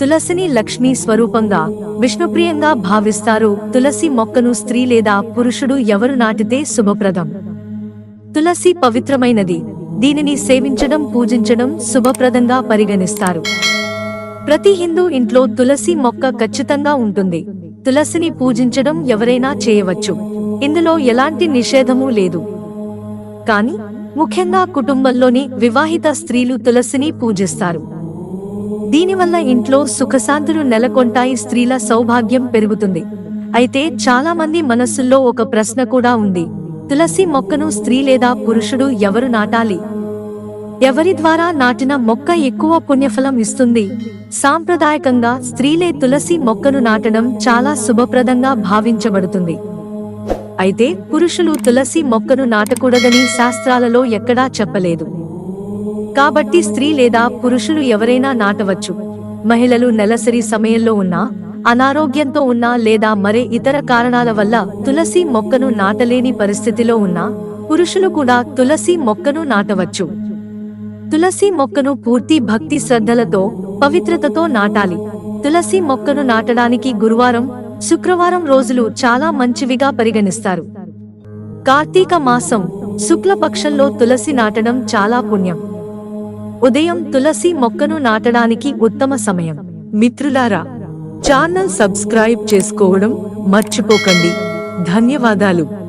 తులసిని లక్ష్మీ స్వరూపంగా విష్ణుప్రియంగా భావిస్తారు. తులసి మొక్కను స్త్రీ లేదా పురుషుడు ఎవరు నాటితే శుభప్రదం. తులసి పవిత్రమైనది. దీనిని సేవించడం పూజించడం శుభప్రదంగా పరిగణిస్తారు. ప్రతి హిందూ ఇంట్లో తులసి మొక్క ఖచ్చితంగా ఉంటుంది. తులసిని పూజించడం ఎవరైనా చేయవచ్చు. ఇందులో ఎలాంటి నిషేధమూ లేదు. కానీ ముఖ్యంగా కుటుంబంలోని వివాహిత స్త్రీలు తులసిని పూజిస్తారు. దీనివల్ల ఇంట్లో సుఖశాంతులు నెలకొంటాయి స్త్రీల సౌభాగ్యం పెరుగుతుంది. అయితే చాలా మంది మనస్సుల్లో ఒక ప్రశ్న కూడా ఉంది. తులసి మొక్కను స్త్రీ లేదా పురుషుడు ఎవరు నాటాలి? ఎవరి ద్వారా నాటిన మొక్క ఎక్కువ పుణ్యఫలం ఇస్తుంది? సాంప్రదాయకంగా స్త్రీలే తులసి మొక్కను నాటడం చాలా శుభప్రదంగా భావించబడుతుంది. అయితే పురుషులు తులసి మొక్కను నాటకూడదని శాస్త్రాలలో ఎక్కడా చెప్పలేదు. కాబట్టి స్త్రీ లేదా పురుషులు ఎవరైనా నాటవచ్చు. మహిళలు నెలసరి సమయంలో ఉన్నా అనారోగ్యంతో ఉన్నా లేదా మరే ఇతర కారణాల వల్ల తులసి మొక్కను నాటలేని పరిస్థితిలో ఉన్నా పురుషులు కూడా తులసి మొక్కను నాటవచ్చు. తులసి మొక్కను పూర్తి భక్తి శ్రద్ధలతో పవిత్రతతో నాటాలి. తులసి మొక్కను నాటడానికి గురువారం శుక్రవారం రోజులు చాలా మంచివిగా పరిగణిస్తారు. కార్తీక మాసం శుక్లపక్షంలో తులసి నాటడం చాలా పుణ్యం. ఉదయం తులసి మొక్కను నాటడానికి ఉత్తమ సమయం. మిత్రులారా ఛానల్ సబ్స్క్రైబ్ చేసుకోవడం మర్చిపోకండి. ధన్యవాదాలు.